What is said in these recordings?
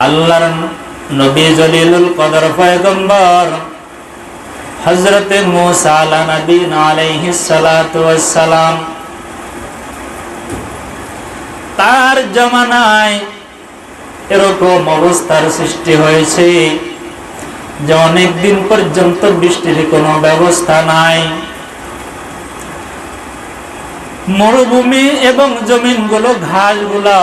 আল্লাহর নবী জলিলুল কদর পয়গম্বর হজরতে মুসা আলা নবী আলাইহিস সালাতু ওয়াস সালাম তার জমানায় এরকম অবস্থার সৃষ্টি হয়েছে যে অনেক দিন পর্যন্ত বৃষ্টির কোনো ব্যবস্থা নাই। মরুভূমি এবং জমিনগুলো ঘাসগুলো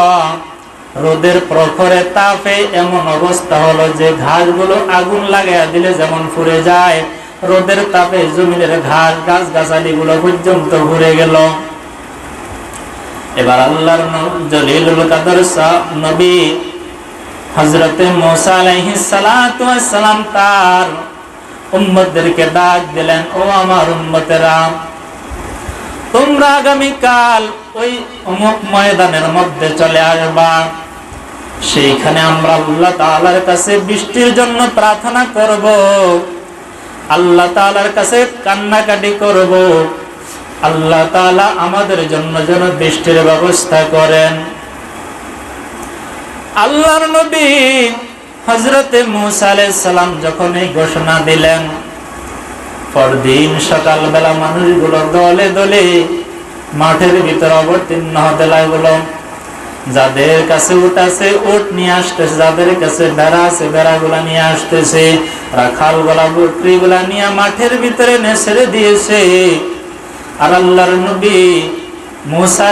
রোদের প্রখরে তাপে এমন অবস্থা হলো যে ঘাসগুলো আগুন লাগাইয়া দিলে যেমন ফুরে যায়, রোদের তাপে জমিনের ঘাস গাছ গাছালি গুলো পর্যন্ত ঘুরে গেল। এবার আল্লাহর জলিলুল কাদর নবী হজরতে মোসা তার উম্মতদেরকে ডাক দিলেন, ও আমার উম্মতেরা, তোমরা আগামীকাল ওই অমুক ময়দানের মধ্যে চলে আসবা। সেইখানে আমরা আল্লাহ তাআলার কাছে বৃষ্টির জন্য প্রার্থনা করব। আল্লাহ তাআলার কাছে কান্নাকাটি করব। আল্লাহ তাআলা আমাদের জন্য যেন বৃষ্টির ব্যবস্থা করেন। আল্লাহর নবী হজরতে মুসা সালাম যখন এই ঘোষণা দিলেন, পরদিন সকালবেলা মানুষগুলো দলে দলে মাঠের ভিতরে অবতীর্ণ হতে লাগল। যাদের কাছে উট আছে উট নিয়ে আসতেছে। যাদের কাছে বেড়া আছে বেড়া গুলা নিয়ে আসতেছে। রাখালগুলা বকরি গুলা নিয়ে মাঠের ভিতরে নেসেরে দিয়েছে। আর আল্লাহর নবী মুসা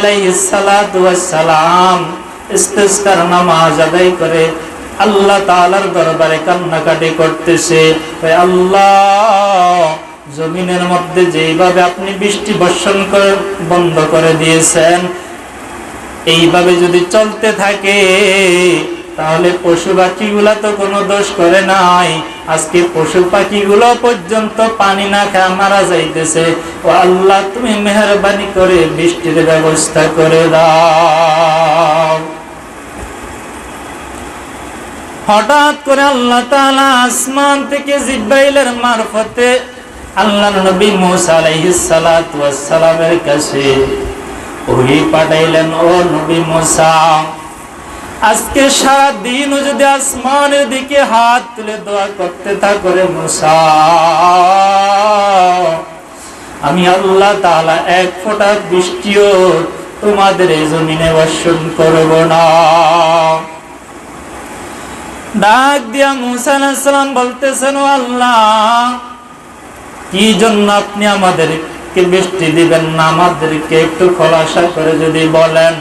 সালাম ইস্তিসকার নামাজ আদায় করে আল্লাহ তাআলার দরবারে কান্নাকাটি করতেছে। আল্লাহ, জমিনের মধ্যে যেইভাবে আপনি বৃষ্টি বর্ষণ করে, বন্ধ করে দিয়েছেন এইভাবে যদি চলতে থাকে, তাহলে পশু পাখিগুলা তো কোনো দোষ করে নাই। আজকে পশু পাখিগুলো পর্যন্ত পানি না খেয়ে মারা যাইতেছে। ও আল্লাহ, তুমি মেহরবানি করে বৃষ্টির ব্যবস্থা করে দাও। হঠাৎ করে আল্লাহ তাআলা আসমান থেকে জিব্রাইলের মারফতে আল্লাহর নবী মুসা আলাইহিস সালামের কাছে ওহি পাঠাইলেন, ও নবী মুসা, আজকে সারা দিন যদি আসমানের দিকে হাত তুলে দোয়া করতে থাকো রে মুসা। আমি আল্লাহ তাআলা এক ফোঁটা বৃষ্টিও তোমাদের এই জমিনে বর্ষণ করব না। ডাক দিয়া মুসা আলাইহিস সালাম বলতেছেন, ও আল্লাহ, কি জন্য আপনি আমাদেরকে বৃষ্টি দিবেন না, আমাদেরকে একটু খোলাসা করে যদি বলেন।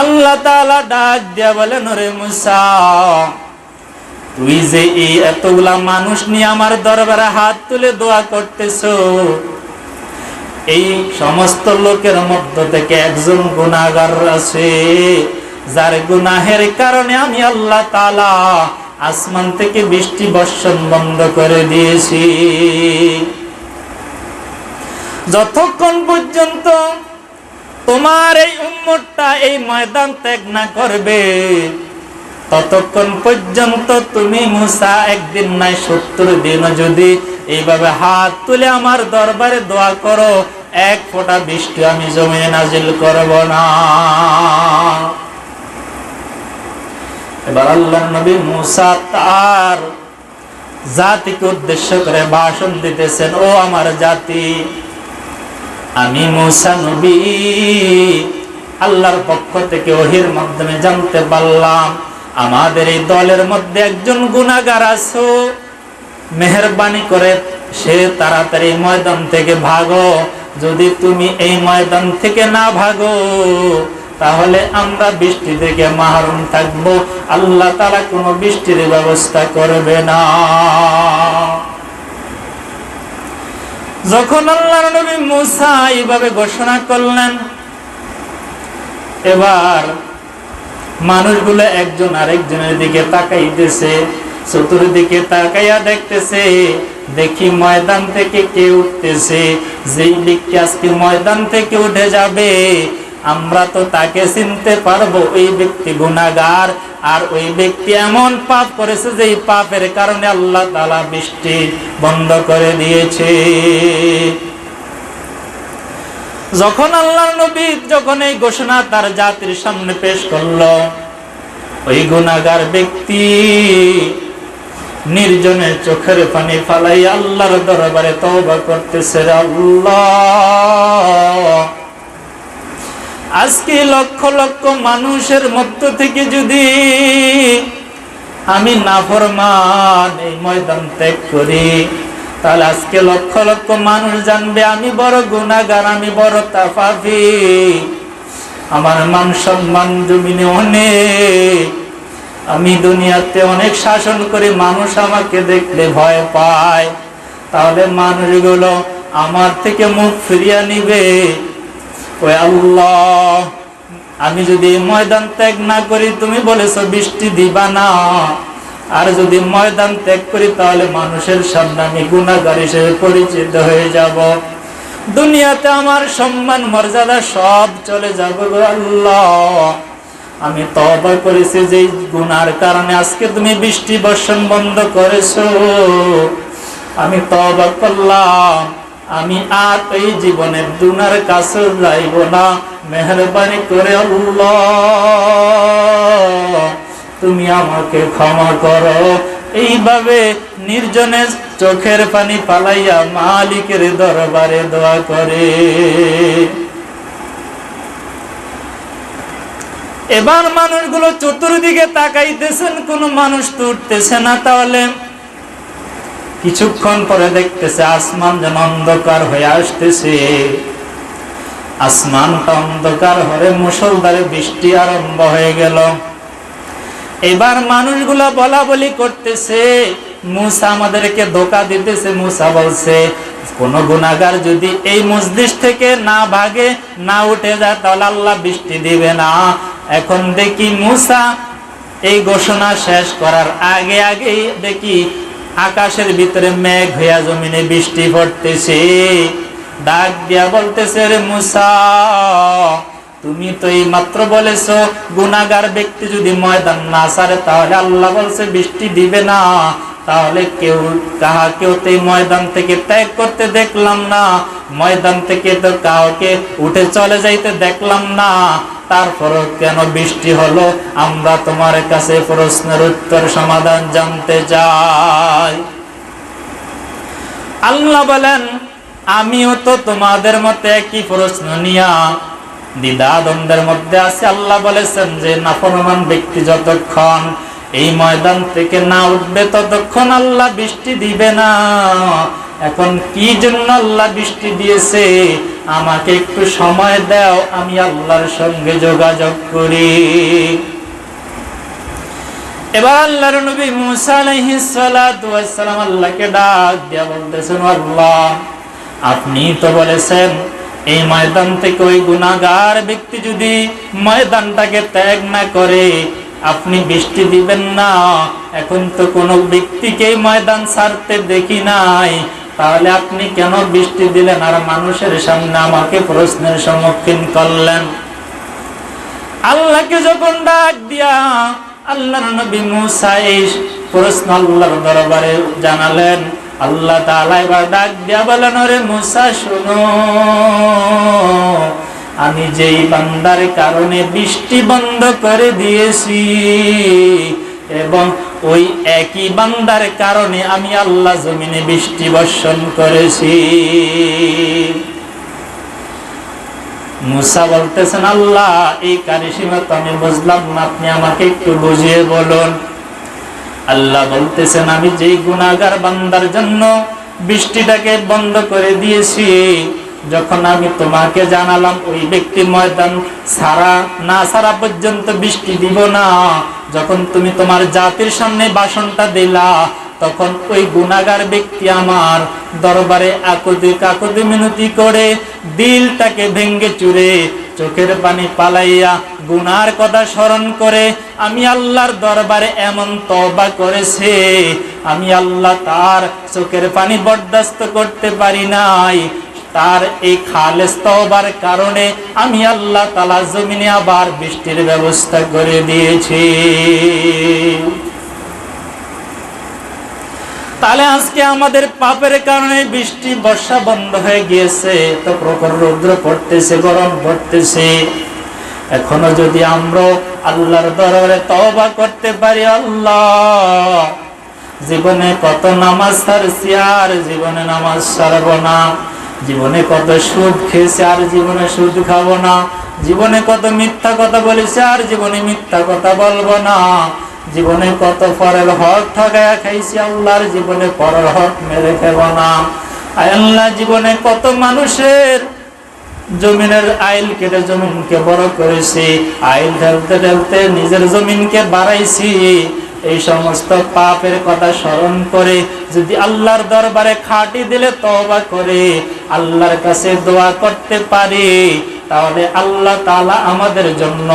আল্লাহ তাআলা ডাক দিয়া বলেন রে মুসা, তুই যে এই এতগুলা মানুষ নিয়ে আমার দরবারে হাত তুলে দোয়া করতেছো, এই সমস্ত লোকের মধ্য থেকে একজন গুনাহগার আছে, যার গুনাহের কারণে আমি আল্লাহ তাআলা আসমান থেকে বৃষ্টি বর্ষণ বন্ধ করে দিয়েছি। যতক্ষণ পর্যন্ত তোমার এই উম্মতটা এই ময়দান ত্যাগ না করবে, ততক্ষণ পর্যন্ত তুমি মুসা একদিন নাই সত্তর দিন যদি এইভাবে হাত তুলে আমার দরবারে দোয়া করো, এক ফোঁটা বৃষ্টি আমি জমিনে নাজিল করব না। এবার আল্লাহ নবী মুসা তার জাতিকে উদ্দেশ্য করে ভাষণ দিতেছেন, ও আমার জাতি আমি মুসা আল্লাহর পক্ষ থেকে ওহির মাধ্যমে জানতে পারলাম, আমাদের এই দলের মধ্যে একজন গুনাহগার আছো। মেহরবানি করে সে তাড়াতাড়ি ময়দান থেকে ভাগো। যদি তুমি এই ময়দান থেকে না ভাগো, তাহলে আমরা বৃষ্টি থেকে মাহরুম থাকব। আল্লাহ তারা কোনো বৃষ্টির ব্যবস্থা করবে না। যখন আল্লাহর নবী মুসা এইভাবে ঘোষণা করলেন, এবার মানুষগুলো একজন আরেকজনের দিকে তাকাইতেছে, চতুর্দিকে তাকাইয়া দেখতেছে, দেখি ময়দান থেকে কে উঠতেছে, যেই ব্যক্তি আজকে ময়দান থেকে উঠে যাবে, আমরা তো তাকে চিনতে পারব ওই ব্যক্তি গুনাগার আর ওই ব্যক্তি এমন পাপ করেছে যে পাপের কারণে আল্লাহ তালা বৃষ্টি বন্ধ করে দিয়েছে। যখন আল্লাহ নবী যখন এই ঘোষণা তার জাতির সামনে পেশ করল, ওই গুণাগার ব্যক্তি নির্জনে চোখের পানি ফালাই আল্লাহর দরবারে তওবা করতেছে আল্লাহ আজকে লক্ষ লক্ষ মানুষের মধ্য থেকে যদি আমি নাফরমান এই ময়দান ত্যাগ করি, তাহলে আজকে লক্ষ লক্ষ মানুষ জানবে, আমি বড় গুণাগার আমি বড় তাফাফি। আমার মান সম্মান জমিনে অনেক। আমি দুনিয়াতে অনেক শাসন করে, মানুষ আমাকে দেখলে ভয় পায়। তাহলে মানুষগুলো আমার থেকে মুখ ফিরিয়ে নিবে। আল্লাহ, আমি যদি ময়দান ত্যাগ না করি, তুমি বলেছ বৃষ্টি দিবা না। আর যদি ময়দান ত্যাগ করি, তাহলে মানুষের সামনে আমি গুণাগার হিসেবে পরিচিত হয়ে যাব। দুনিয়াতে আমার সম্মান, মর্যাদা সব চলে যাবে আল্লাহ। আমি তবা করেছি যে গুনার কারণে আজকে তুমি বৃষ্টি বর্ষণ বন্ধ করেছ। আমি তবা করলাম। আমি আর এই জীবনের দুনার কাছে যাইব না। মেহরবানি করে তুমি আমাকে ক্ষমা করো। এইভাবে নির্জনে চোখের পানি পালাইয়া মালিকের দরবারে দোয়া করে। এবার মানুষগুলো চতুর্দিকে তাকাইতেছেন, কোন মানুষ তো উঠতেছে না তাহলে। কিছুক্ষণ পরে দেখতেছে আসমান যেন অন্ধকার হয়ে আসতেছে। আসমানটা অন্ধকার হয়ে মুসলধারে বৃষ্টি আরম্ভ হয়ে গেল। এবার মানুষগুলো বলা বলি করতেছে, মুসা আমাদেরকে ধোকা দিতেছে। মুসা বলছে, কোন গুনাগার যদি এই মসজিদ থেকে না ভাগে, না উঠে যায়, তাহলে আল্লাহ বৃষ্টি দিবে না। এখন দেখি মুসা এই ঘোষণা শেষ করার আগে আগে দেখি আকাশের ভিতরে মেঘ হইয়া জমিনে বৃষ্টি পড়তেছে। ডাক দিয়া বলতেছে, রে মুসা, তুমি তো এই মাত্র বলেছ গুনাগার ব্যক্তি যদি ময়দান না সারে তাহলে আল্লাহ বলছে বৃষ্টি দিবে না। তাহলে কেউ কাহা কেউ তো ময়দান থেকে ত্যাগ করতে দেখলাম না। ময়দান থেকে তো কাউকে উঠে চলে যাইতে দেখলাম না। তারপরও কেন বৃষ্টি হলো? আমরা তোমার কাছে প্রশ্নের উত্তর সমাধান জানতে চাই। আল্লাহ বলেন, আমিও তো তোমাদের মতে একই প্রশ্ন নিয়া দ্বিধা দ্বন্দ্বের মধ্যে আছে। আল্লাহ বলেছেন যে, নাফরমান ব্যক্তি যতক্ষণ এই ময়দান থেকে না উঠবে, ততক্ষণ আল্লাহ বৃষ্টি দিবে না। এখন কি জন্য আল্লাহ বৃষ্টি দিয়েছে? আমাকে একটু সময় দাও, আমি আল্লাহর সঙ্গে যোগাযোগ করি। এবার আল্লাহর নবী মুসা আলাইহিস সালাতু ওয়াস আল্লাহকে ডাক দিয়া বলতেছেন, আল্লাহ, আপনি তো বলেছেন, এই ময়দান থেকে ওই গুনাহগার ব্যক্তি যদি ময়দানটাকে ত্যাগ না করে, আপনি বৃষ্টি দিবেন না। এখন তো কোনো ব্যক্তিকে ময়দান ছাড়তে দেখি নাই। তাহলে আপনি কেন বৃষ্টি দিলেন? আর মানুষের সামনে আমাকে প্রশ্নের সম্মুখীন করলেন। আল্লাহকে যখন ডাক দিয়া আল্লাহর নবী মুসা এই প্রশ্ন আল্লাহর দরবারে জানালেন, আল্লাহ তাআলা এবার ডাক দিয়া বলেন, ওরে মুসা, শুনো, আমি যেই বান্দার কারণে বৃষ্টি বন্ধ করে দিয়েছি এবং ওই একই বান্দার কারণে আমি আল্লাহ জমিনে বৃষ্টি বর্ষণ করেছি। মুসা বলতেছেন, আল্লাহ, এই কারিসীমা তো আমি বুঝলাম না, আপনি আমাকে একটু বুঝিয়ে বলুন। আল্লাহ বলতেছেন, আমি যেই গুণাগার বান্দার জন্য বৃষ্টিটাকে বন্ধ করে দিয়েছি যখন আমি তোমাকে জানালাম, ওই ব্যক্তি ময়দান সারা না সারা পর্যন্ত বৃষ্টি দিব না। যখন তুমি তোমার জাতির সামনে বাসনটা দিলা, তখন ওই গুণাগার ব্যক্তি আমার দরবারে আকুতি কাকুতি মিনতি করে দিলটাকে ভেঙ্গে চুরে চোখের পানি পালাইয়া গুনার কথা স্মরণ করে, আমি আল্লাহর দরবারে এমন তবা করেছে। আমি আল্লাহ তার চোখের পানি বরদাস্ত করতে পারি নাই। তার এই খালেস তওবার কারণে আমি আল্লাহ তালা জমিনে আবার বৃষ্টির ব্যবস্থা করে দিয়েছি। তাহলে আজকে আমাদের পাপের কারণে বৃষ্টি, বর্ষা বন্ধ হয়ে গিয়েছে তো প্রখর রৌদ্র পড়তেছে, গরম পড়তেছে। এখনও যদি আমরা আল্লাহর দরবারে তওবা করতে পারি, আল্লাহ, জীবনে কত নামাজ ছাড়ছি আর জীবনে নামাজ ছাড়ব না। জীবনে কত সুদ খেয়েছে আর জীবনে সুদ খাব না। জীবনে কত মিথ্যা কথা বলেছে আর জীবনে মিথ্যা কথা বলব না। জীবনে কত পরের হক ঠকায়া খাইছি আল্লাহর জীবনে পরের হক মেরে খেব না। আল্লাহ, জীবনে কত মানুষের জমিনের আইল কেটে জমিনকে বড় করেছি, আইল ঢালতে ঢালতে নিজের জমিনকে বাড়াইছি। এই সমস্ত পাপের কথা স্মরণ করে যদি আল্লাহর দরবারে খাটি দিলে তওবা করে, আল্লাহর কাছে দোয়া করতে পারি, তাহলে আল্লাহ তালা আমাদের জন্য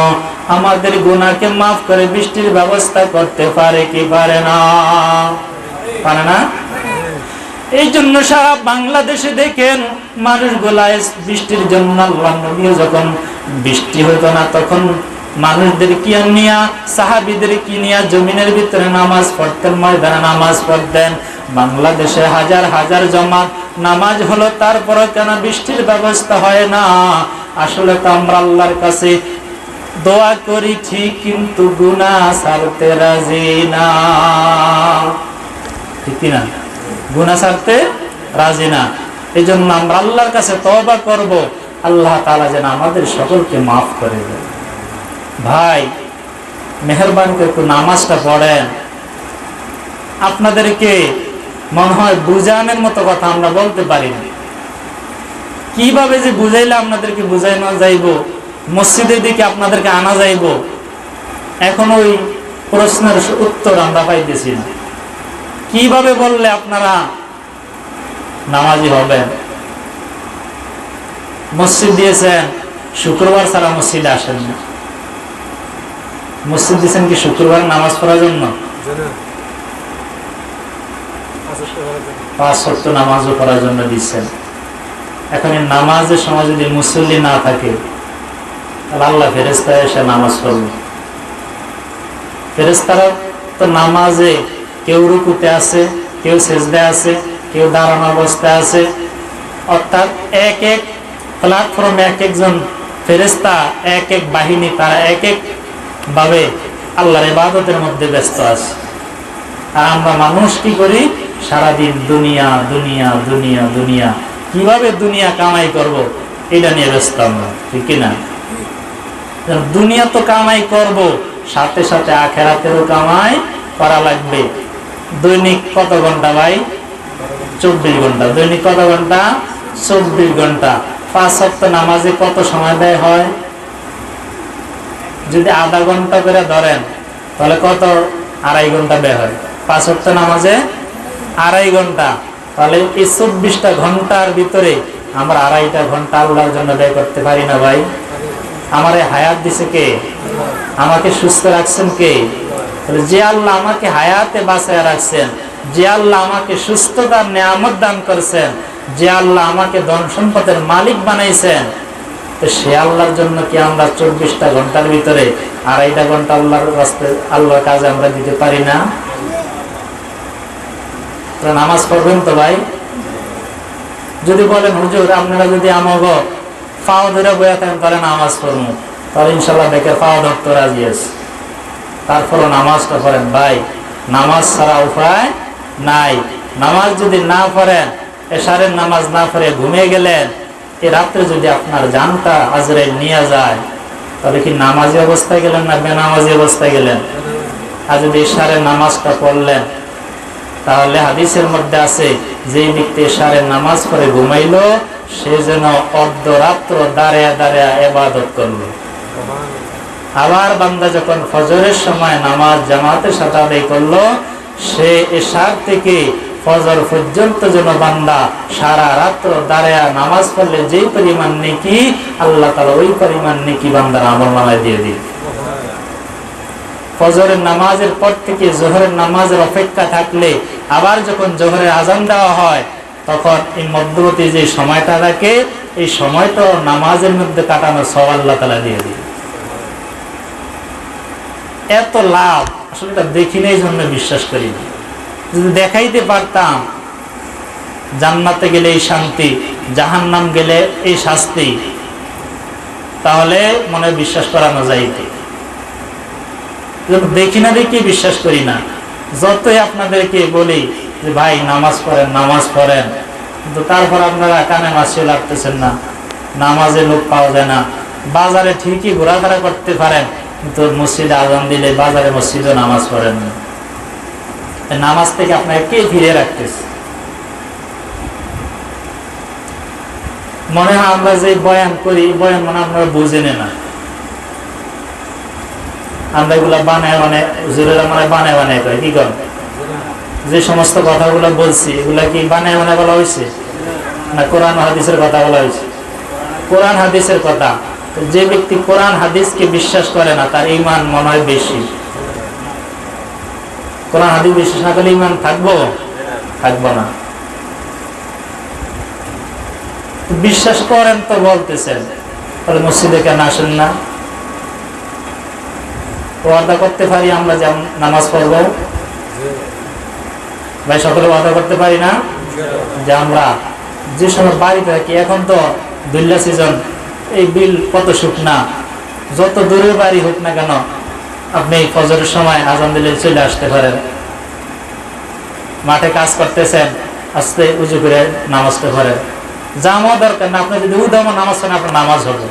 আমাদের গুনাহকে মাফ করে বৃষ্টির ব্যবস্থা করতে পারে কি পারে না? পারে না? এই জন্য সারা বাংলাদেশে দেখেন মানুষগুলা বৃষ্টির জন্য যখন বৃষ্টি হতো না, তখন মানুষদের কি নিয়া, সাহাবিদের কি নিয়া জমিনের ভিতরে নামাজ পড়তেন, ময়দানে নামাজ পড়তেন? বাংলাদেশে হাজার হাজার জমা নামাজ হলো তারপরে কেন বৃষ্টির ব্যবস্থা হয় না? আসলে তো আমরা আল্লাহর কাছে দোয়া করি, ঠিক কিন্তু গুনা সারতে রাজি না। ঠিক না? গুনা ছাড়তে রাজি না। এই জন্য আমরা আল্লাহর কাছে তবা করব। আল্লাহ তালা যেন আমাদের সকলকে মাফ করে দেয় ভাই মেহরবান করে একটু নামাজটা পড়েন। আপনাদেরকে মনে হয় বুঝানোর মতো কথা আমরা বলতে পারি না। কীভাবে যে বুঝাইলে আপনাদেরকে বুঝাইনো যাইব? মসজিদের দিকে আপনাদেরকে আনা যাইব? এখন ওই প্রশ্নের উত্তর আমরা পাইতেছি না। কীভাবে বললে আপনারা নামাজি হবেন? মসজিদ দিয়েছেন, শুক্রবার ছাড়া মসজিদে আসেন না। মসজিদ দিয়েছেন কি শুক্রবার নামাজ পড়ার জন্য? পাঁচ শক্ত নামাজও পড়ার জন্য দিচ্ছেন। এখন এই নামাজের সময় যদি মুসল্লি না থাকে তাহলে আল্লাহ ফেরেস্তায় এসে নামাজ পড়বে। ফেরেস্তারা তো নামাজে কেউ রুকুতে আছে কেউ সেজদে আছে কেউ দাঁড়ানো অবস্থায় আছে। অর্থাৎ এক এক প্ল্যাটফর্মে এক একজন ফেরেস্তা এক এক বাহিনী তারা এক এক ভাবে আল্লাহর ইবাদতের মধ্যে ব্যস্ত আছে। আর আমরা মানুষ কি করি? সারাদিন দুনিয়া দুনিয়া দুনিয়া দুনিয়া। কীভাবে দুনিয়া কামাই করব? এটা নিয়ে ব্যস্ত আমরা, ঠিক না দুনিয়া তো কামাই করব, সাথে সাথে আখেরাতেরও কামাই করা লাগবে। দৈনিক কত ঘণ্টা ভাই? চব্বিশ ঘণ্টা। দৈনিক কত ঘণ্টা? চব্বিশ ঘণ্টা। পাঁচ সপ্তাহ নামাজে কত সময় দেয় হয়? যদি আধা ঘণ্টা করে ধরেন, তাহলে কত? আড়াই ঘণ্টা ব্যয় হয়। পাঁচ সপ্তাহ নামাজে আড়াই ঘণ্টা। তাহলে এই চব্বিশটা ঘণ্টার ভিতরে আমরা আড়াইটা ঘণ্টা আল্লাহর জন্য ব্যয় করতে পারি না ভাই। আমার এই হায়াত দিছে কে? আমাকে সুস্থ রাখছেন কে? যে আল্লাহ আমাকে হায়াতে বাঁচায় রাখছেন, যে আল্লাহ আমাকে সুস্থতার নিয়ামত দান করছেন, যে আল্লাহ আমাকে ধন সম্পদের মালিক বানাইছেন তো সে আল্লাহর জন্য কি আমরা চব্বিশটা ঘণ্টার ভিতরে আড়াইটা ঘণ্টা আল্লাহর রাস্তায় আল্লাহর কাজে আমরা দিতে পারি না? তো নামাজ পড়বেন তো ভাই? যদি বলেন, হুজুর, আপনারা যদি আমাকে পাও ধরে বয়ে থাকেন, তাহলে নামাজ পড়ব। তাহলে ইনশাল্লাহ দেখে পাও ধরতে রাজি আছে। তারপরও নামাজটা পড়েন। ভাই, নামাজ ছাড়া উপায় নাই। নামাজ যদি না পড়েন, এশারের নামাজ না পড়ে ঘুমিয়ে গেলেন এ রাত্রে যদি আপনার জানটা আজরাইল নিয়ে যায়, তাহলে কি নামাজি অবস্থায় গেলেন না বেনামাজি অবস্থায় গেলেন? আর যদি এশারের নামাজটা পড়লেন, তাহলে হাদিসের মধ্যে আছে যে ব্যক্তি এশারের নামাজ পড়ে ঘুমাইলো, সে যেন অর্ধরাত্র দাঁড়িয়ে দাঁড়িয়ে এবাদত করল। আবার বান্দা যখন ফজরের সময় নামাজ জামাতের সাথে আদায় করল, সে এশার থেকে ফজর পর্যন্ত যেন বান্দা সারা রাত্র দাঁড়ায় নামাজ পড়লে যেই পরিমাণ নেকি, আল্লাহ তালা ওই পরিমাণ নেকি বান্দার আমল নামায় দিয়ে দিই ফজরের নামাজের পর থেকে জোহরের নামাজের অপেক্ষা থাকলে আবার যখন জোহরের আজান দেওয়া হয়, তখন এই মধ্যবর্তী যে সময়টা থাকে, এই সময়টা নামাজের মধ্যে কাটানো সব আল্লাহ তালা দিয়ে দিই এত লাভ, আসলে এটা দেখি নেই জন্য বিশ্বাস করি যদি দেখাইতে পারতাম, জান্নাতে গেলে এই শান্তি, জাহান্নাম গেলে এই শাস্তি, তাহলে মনে বিশ্বাস করানো যাইতে। দেখি না দেখি বিশ্বাস করি না। যতই আপনাদেরকে বলি যে, ভাই, নামাজ পড়েন নামাজ পড়েন। কিন্তু তারপর আপনারা কানে মাসিও লাগতেছেন না। নামাজে লোক পাওয়া যায় না। বাজারে ঠিকই ঘোরাফেরা করতে পারেন, কিন্তু মসজিদে আজান দিলে বাজারে মসজিদে নামাজ পড়েন না। নামাজ থেকে আপনাকে কে ফিরে রাখতেছে। মনে হয় আমরা যে বয়ান করি বয়ান মানে আপনারা বুঝেন না। আমরা এগুলা বানায় মানে হুজুরেরা মানে বানায় বানায় কয় কি করেন যে সমস্ত কথাগুলো বলছি, এগুলা কি বানায় বানায় বলা হয়েছে? না কোরআন হাদিসের কথা বলা হয়েছে? কোরআন হাদিসের কথা। যে ব্যক্তি কোরআন হাদিসকে বিশ্বাস করে না, তার ইমান মনে হয় বেশি। কোরআন হাদিস বিশ্বাস না করলে ইমান থাকব? থাকব না। বিশ্বাস করেন তো বলতেছেন, তাহলে মসজিদে কেন আসেন না? ওয়াদা করতে পারি আমরা যেমন নামাজ পড়ব। ভাই, সকলে ওয়াদা করতে পারি না? যে আমরা যে সময় বাড়িতে থাকি, এখন তো দুল্লা সিজন এই বিল কত শুকনা? যত দূরে বাড়ি হোক না কেন আপনি ফজরের সময় আজান দিলে চলে আসতে পারেন। মাঠে কাজ করতেছেন, আস্তে উজু করে নামাজতে পারেন জামা দরকার না, আপনি যদি উদাম নামাজ পড়েন, আপনার নামাজ হবে।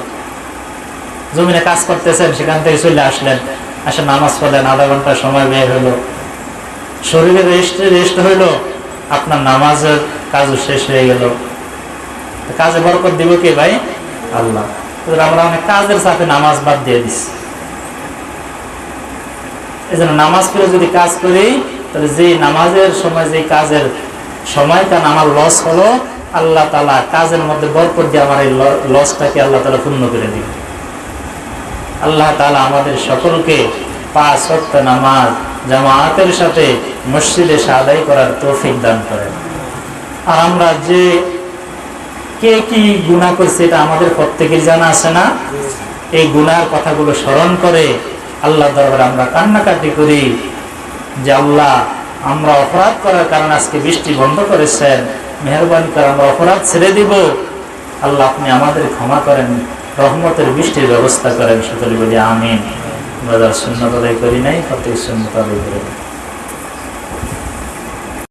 জমিনে কাজ করতেছেন, সেখান থেকে চলে আসলেন। আসে নামাজ পড়লেন, আধা ঘণ্টা সময় ব্যয় হলো। শরীরে রেস্ট রেস্ট হইল, আপনার নামাজের কাজও শেষ হয়ে গেল। কাজে বরকত দিব কে ভাই? আল্লাহ। আমরা অনেক কাজের সাথে নামাজ বাদ দিয়ে দিচ্ছি এই জন্য নামাজ পড়ে যদি কাজ করি, তাহলে যে নামাজের সময় যে কাজের সময়টা আমার লস হলো, আল্লাহ তালা কাজের মধ্যে বরকত দিয়ে আমার এই লসটাকে আল্লাহ তালা পূর্ণ করে দিবে। আল্লাহ তালা আমাদের সকলকে পাঁচ সপ্ত নামাজ জামায়াতের সাথে মসজিদে আদায় করার তৌফিক দান করেন। আর আমরা যে কে কি গুণা করছে, এটা আমাদের প্রত্যেকের জানা আছে না? এই গুনার কথাগুলো স্মরণ করে আল্লাহ দরবারে আমরা কান্নাকাটি করি যে আল্লাহ, আমরা অপরাধ করার কারণে আজকে বৃষ্টি বন্ধ করেছেন। মেহরবানি করে আমরা অপরাধ ছেড়ে দিব। আল্লাহ, আপনি আমাদের ক্ষমা করেন, রহমতের বৃষ্টির ব্যবস্থা করেন। সকলে বলি আমিন। বাজার শূন্য করি নাই প্রত্যেক শূন্য করে